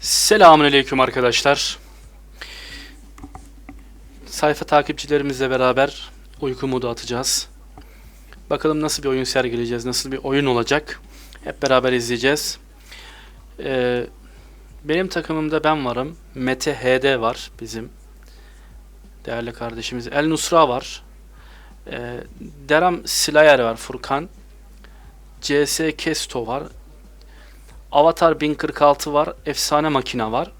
Selamünaleyküm arkadaşlar. Sayfa takipçilerimizle beraber uyku modu atacağız. Bakalım nasıl bir oyun sergileyeceğiz, nasıl bir oyun olacak. Hep beraber izleyeceğiz. Ee, benim takımımda ben varım. Mete HD var bizim. Değerli kardeşimiz. El Nusra var. Ee, Deram Silayer var Furkan. CS Kesto var. Avatar 1046 var. Efsane makine var.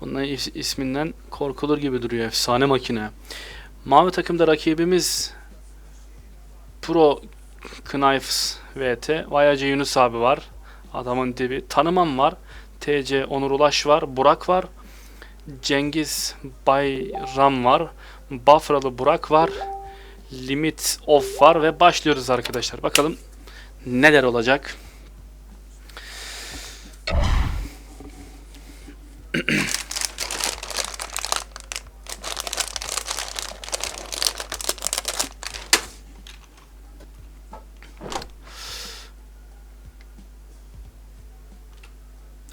Bunların is- isminden korkulur gibi duruyor. Efsane makine. Mavi takımda rakibimiz Pro Knives VT. Vayacı Yunus abi var. Adamın dibi. Tanımam var. TC Onur Ulaş var. Burak var. Cengiz Bayram var. Bafralı Burak var. Limit Off var ve başlıyoruz arkadaşlar. Bakalım neler olacak.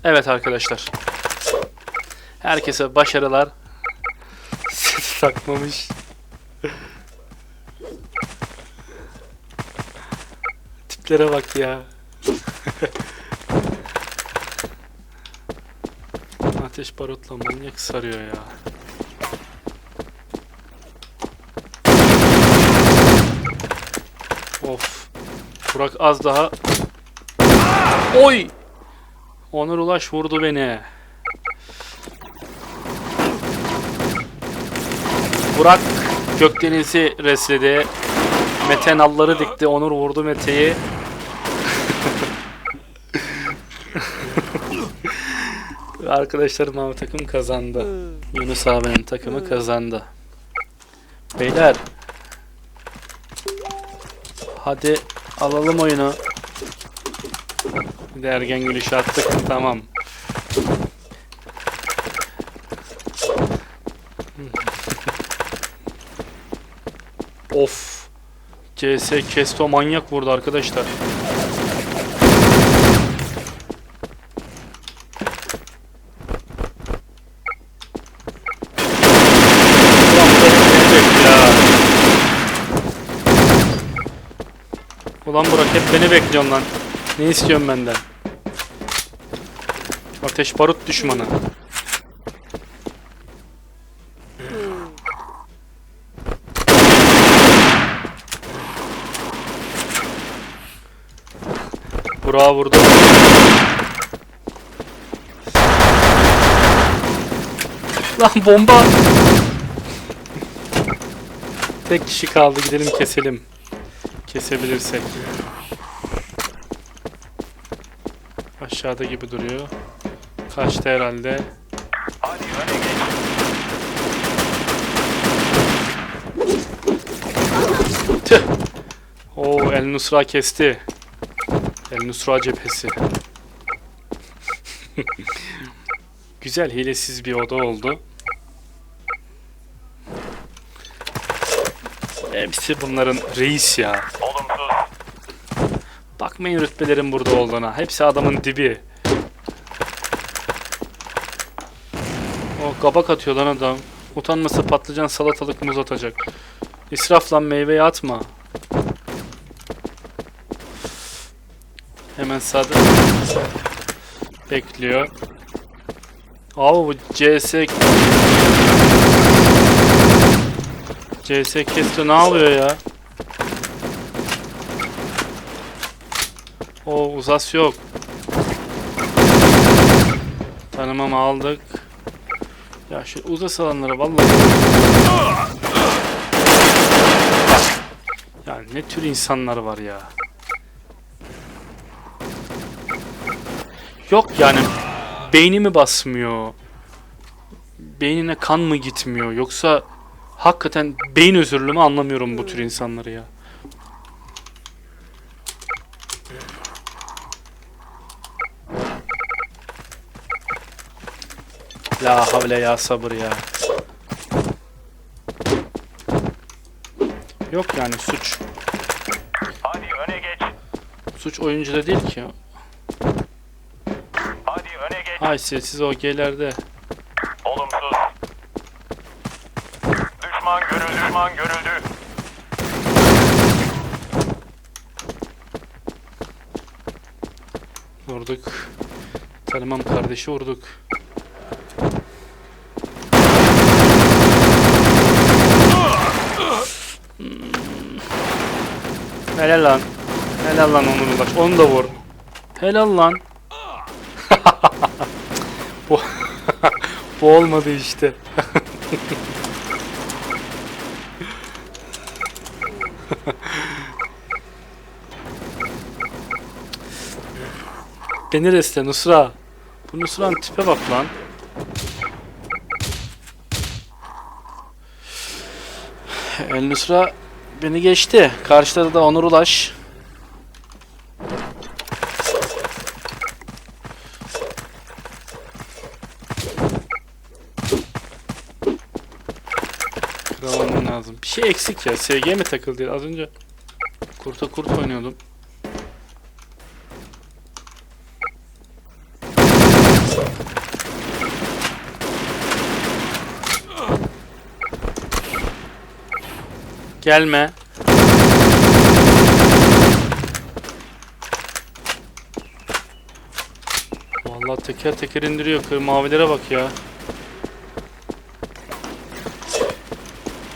Evet arkadaşlar. Herkese başarılar. Seti takmamış. Tiplere bak ya. Ateş barutla manyak sarıyor ya. Of. Burak az daha. Oy! Onur Ulaş vurdu beni. Burak Gökdeniz'i resledi. Mete nalları dikti. Onur vurdu Mete'yi. Arkadaşlarım ama takım kazandı. Yunus abinin takımı kazandı. Beyler. Hadi alalım oyunu. Bir de ergen gülüşü attık. Tamam. of. CS Kesto manyak vurdu arkadaşlar. Ulan bu da hep beni bekliyor ha. Ulan Burak hep beni bekliyorsun lan. Ne istiyorsun benden? Ateş barut düşmanı. Burak'a vurdu. Lan bomba. Tek kişi kaldı gidelim keselim. Kesebilirsek. Aşağıda gibi duruyor. Kaçtı herhalde. Tüh. Oo El Nusra kesti. El Nusra cephesi. Güzel hilesiz bir oda oldu. Hepsi bunların reis ya. Bakmayın rütbelerin burada olduğuna. Hepsi adamın dibi. O kabak atıyor lan adam. Utanmasa patlıcan salatalık muz atacak. İsraf lan meyveyi atma. Hemen sağda bekliyor. Abi bu CS CS Kesto ne yapıyor ya? O uzas yok. Tanımamı aldık. Ya şu uzas alanları vallahi. Ya ne tür insanlar var ya. Yok yani beyni mi basmıyor? Beynine kan mı gitmiyor? Yoksa hakikaten beyin özürlü mü anlamıyorum bu tür insanları ya. La havle ya sabır ya. Yok yani suç. Hadi öne geç. Suç oyuncuda değil ki. Hadi öne geç. Ay sessiz o G'lerde. Olumsuz. Düşman görüldü. Düşman görüldü. Vurduk. Tanımam kardeşi vurduk. Hmm. Helal lan. Helal lan Onur Ulaş. Onu da vur. Helal lan. bu, bu olmadı işte. Beni resle Nusra. Bu Nusra'nın tipe bak lan. El Nusra beni geçti. Karşıda da Onur Ulaş. Kıramaman lazım. Bir şey eksik ya. SG mi takıldı? Az önce kurta kurt oynuyordum. Gelme. Vallahi teker teker indiriyor. Kır mavilere bak ya.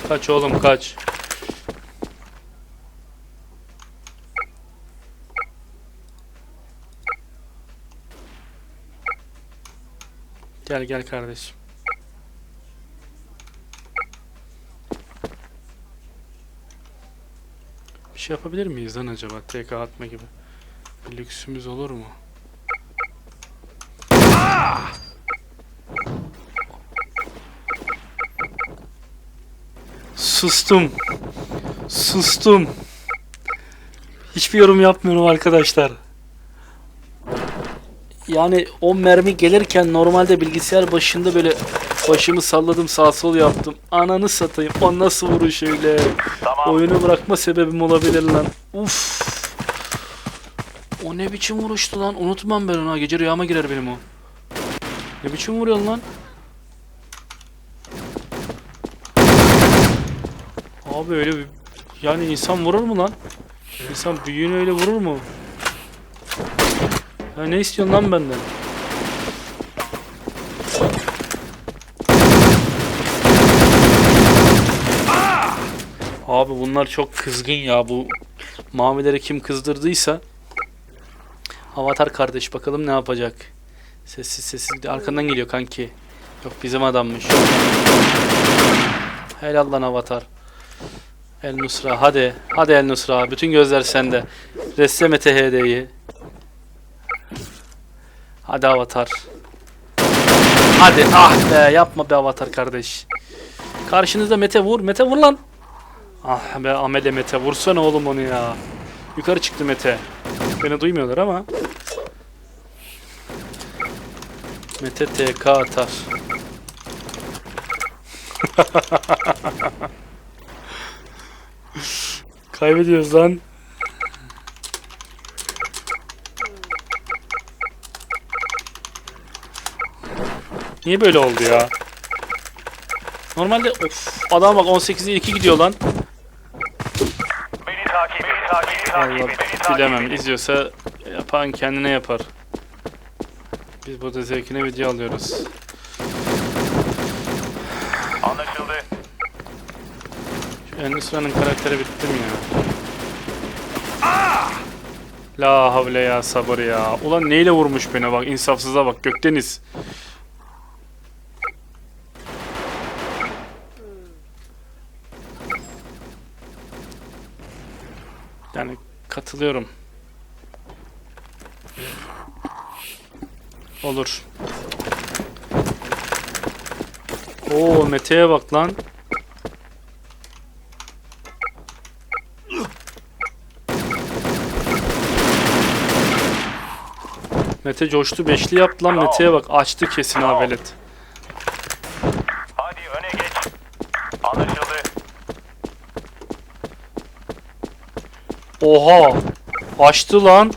Kaç oğlum kaç. Gel gel kardeşim. Bir şey yapabilir miyiz lan acaba? TK atma gibi. Bir lüksümüz olur mu? Sustum. Sustum. Hiçbir yorum yapmıyorum arkadaşlar. Yani o mermi gelirken normalde bilgisayar başında böyle başımı salladım sağ sol yaptım. Ananı satayım. O nasıl vuruş öyle? Tamam. Oyunu bırakma sebebim olabilir lan. Uf. O ne biçim vuruştu lan? Unutmam ben onu. ha. Gece rüyama girer benim o. Ne biçim vuruyorsun lan? Abi öyle bir... Yani insan vurur mu lan? İnsan büyüğünü öyle vurur mu? Ya ne istiyorsun lan benden? Abi bunlar çok kızgın ya. Bu mavileri kim kızdırdıysa Avatar kardeş bakalım ne yapacak? Sessiz sessiz arkandan geliyor kanki. Yok bizim adammış. Helal lan Avatar. El Nusra hadi. Hadi El Nusra bütün gözler sende. Resseme THD'yi Hadi Avatar. Hadi ah be yapma be Avatar kardeş. Karşınızda Mete vur. Mete vur lan Ah be Amele Mete vursana oğlum onu ya. Yukarı çıktı Mete. Beni duymuyorlar ama. Mete TK atar. Kaybediyoruz lan. Niye böyle oldu ya? Normalde of adam bak 18'e 2 gidiyor lan. Beni takip. Beni takip. Beni takip. Allah bilemem. İzliyorsa yapan kendine yapar. Biz burada zevkine video alıyoruz. Anlaşıldı. Şu Endüstra'nın karakteri bitti mi ya? La havle ya sabır ya. Ulan neyle vurmuş beni bak insafsıza bak Gökdeniz. Yani katılıyorum. Olur. Oo Mete'ye bak lan. Mete coştu beşli yaptı lan Mete'ye bak açtı kesin ha velet. Oha. Açtı lan.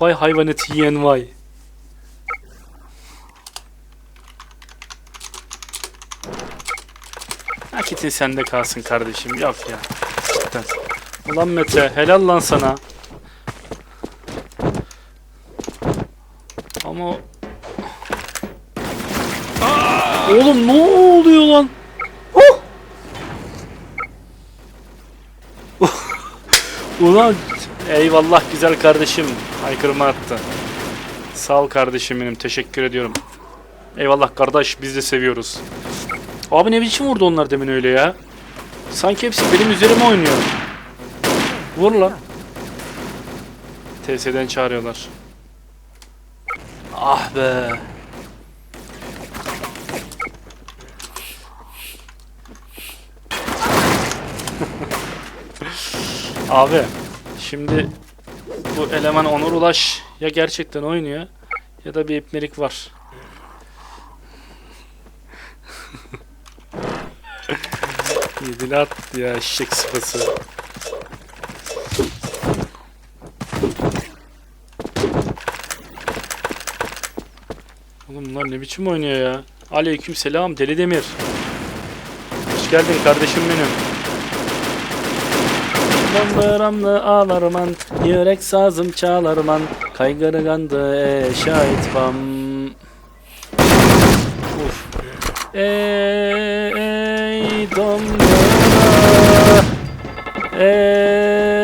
Vay hayvan eti yiyen vay. Nakitin sende kalsın kardeşim. Yok ya. Cidden. Ulan Mete helal lan sana. Ama... Aa! Oğlum ne oluyor lan? Ulan eyvallah güzel kardeşim. Haykırma attı. Sağ ol kardeşim benim. Teşekkür ediyorum. Eyvallah kardeş biz de seviyoruz. Abi ne biçim vurdu onlar demin öyle ya? Sanki hepsi benim üzerime oynuyor. Vur lan. TS'den çağırıyorlar. Ah be. Abi şimdi bu eleman Onur Ulaş ya gerçekten oynuyor ya da bir ipnelik var. Yedili attı ya eşek sıpası. Oğlum bunlar ne biçim oynuyor ya? Aleyküm selam Deli Demir. Hoş geldin kardeşim benim. Bambaramlı ağlarman, yürek sazım çalarman, kaygırı gandı e şahit bam. Uf. Ey, ey dombra, ey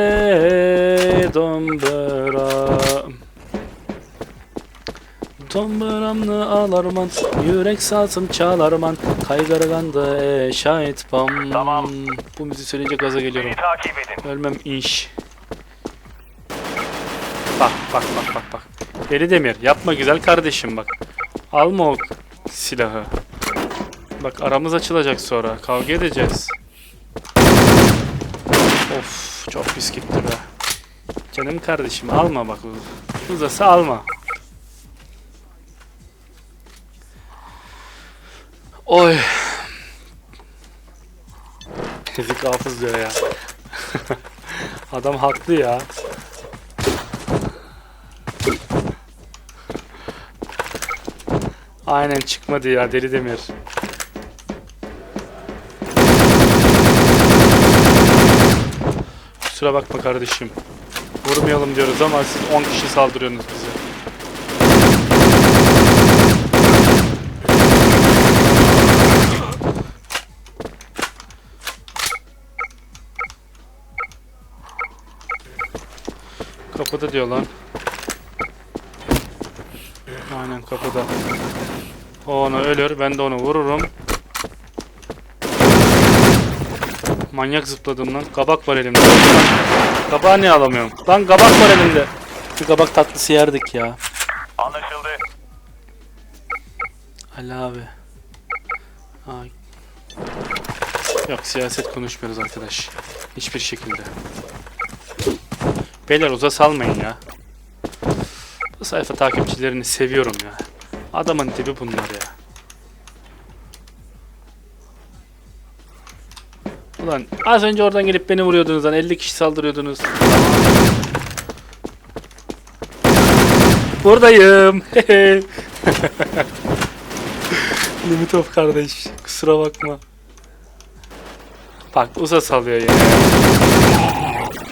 Domburamlı ağlarman, yürek sazım çalarman, kaygırı gandı e şahit bam. Tamam. Bu müziği söyleyince gaza geliyorum. Beni takip edin. Ölmem inş. Bak bak bak bak bak. Deli Demir yapma güzel kardeşim bak. Alma o silahı. Bak aramız açılacak sonra. Kavga edeceğiz. Of çok pis gitti be. Canım kardeşim alma bak. Uzası alma. Oy. Ezik hafız diyor ya. Adam haklı ya. Aynen çıkmadı ya deli demir. Kusura bakma kardeşim. Vurmayalım diyoruz ama siz 10 kişi saldırıyorsunuz bize. Kapıda diyor lan. Aynen kapıda. O onu ölür, ben de onu vururum. Manyak zıpladım lan. Kabak var elimde. Kabağı niye alamıyorum? Lan kabak var elimde. Bir kabak tatlısı yerdik ya. Anlaşıldı. Ali abi. Ay. Yok siyaset konuşmuyoruz arkadaş. Hiçbir şekilde. Beyler uza salmayın ya. Bu sayfa takipçilerini seviyorum ya. Adamın tipi bunlar ya. Ulan az önce oradan gelip beni vuruyordunuz lan 50 kişi saldırıyordunuz. Buradayım. Limitov kardeş. Kusura bakma. Bak uza salıyor ya.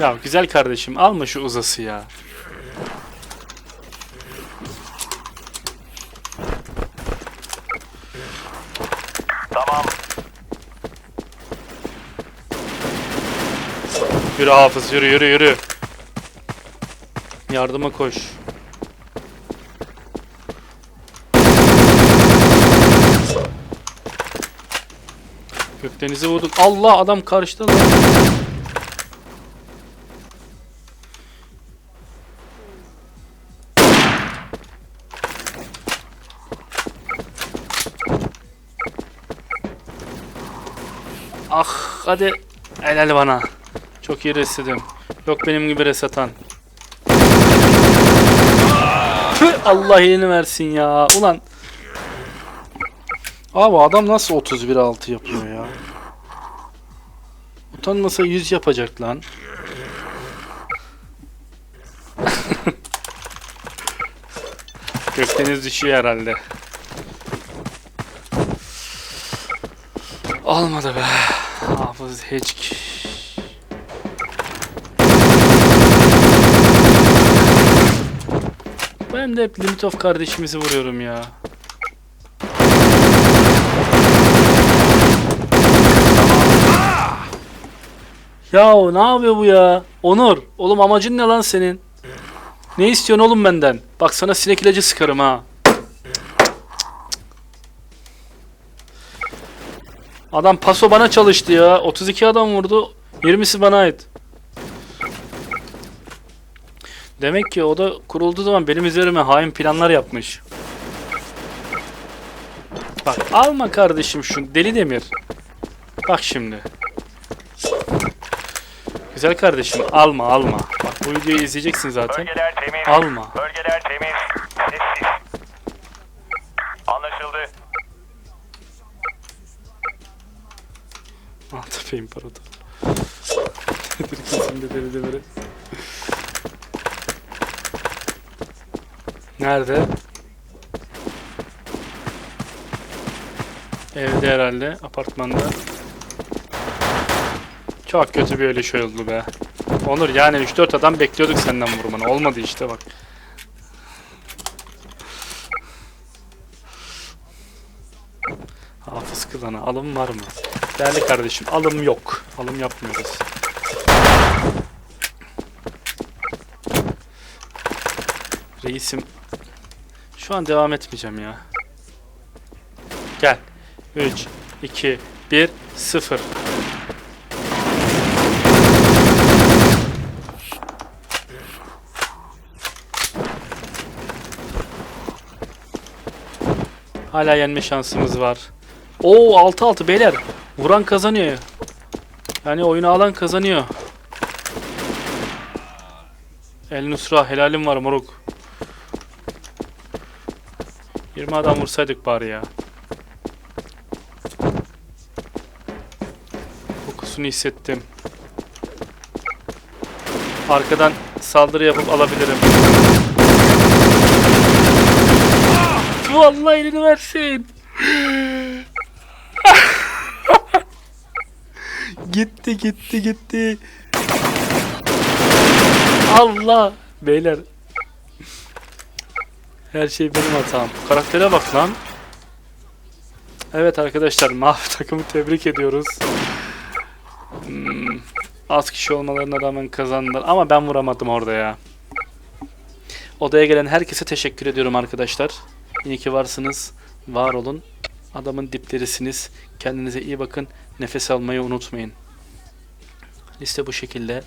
Ya güzel kardeşim alma şu uzası ya. Tamam. Yürü hafız yürü yürü yürü. Yardıma koş. Gökdeniz'i vurduk. Allah adam karıştı lan. Hadi helal bana. Çok iyi resledim. Yok benim gibi resatan. Allah elini versin ya. Ulan. Abi adam nasıl 31 6 yapıyor ya? Utanmasa 100 yapacak lan. Gökdeniz düşüyor herhalde. Olmadı be. Hafız Heck. Ben de hep Limit of kardeşimizi vuruyorum ya. Ya ne yapıyor bu ya? Onur, oğlum amacın ne lan senin? Ne istiyorsun oğlum benden? Bak sana sinek ilacı sıkarım ha. Adam paso bana çalıştı ya. 32 adam vurdu. 20'si bana ait. Demek ki o da kurulduğu zaman benim üzerime hain planlar yapmış. Bak alma kardeşim şu deli demir. Bak şimdi. Güzel kardeşim alma alma. Bak bu videoyu izleyeceksin zaten. Bölgeler temiz. Alma. Bölgeler temiz. Sessiz. Anlaşıldı. Maltepe İmparator. Türkiye'sinde deli demiri. Nerede? Evde herhalde, apartmanda. Çok kötü bir ölüş oldu be. Onur yani 3-4 adam bekliyorduk senden vurmanı. Olmadı işte bak. Hafız kılana alım var mı? Değerli kardeşim alım yok. Alım yapmıyoruz. Reisim şu an devam etmeyeceğim ya. Gel. 3 2 1 0 Hala yenme şansımız var. Oo 6-6 beyler. Vuran kazanıyor. Yani oyunu alan kazanıyor. El Nusra helalim var moruk. 20 adam vursaydık bari ya. Kokusunu hissettim. Arkadan saldırı yapıp alabilirim. Vallahi elini versin. Gitti gitti gitti. Allah. Beyler. Her şey benim hatam. Karaktere bak lan. Evet arkadaşlar mavi takımı tebrik ediyoruz. Hmm, az kişi olmalarına rağmen kazandılar ama ben vuramadım orada ya. Odaya gelen herkese teşekkür ediyorum arkadaşlar. İyi ki varsınız. Var olun. Adamın diplerisiniz. Kendinize iyi bakın. Nefes almayı unutmayın. Liste bu şekilde.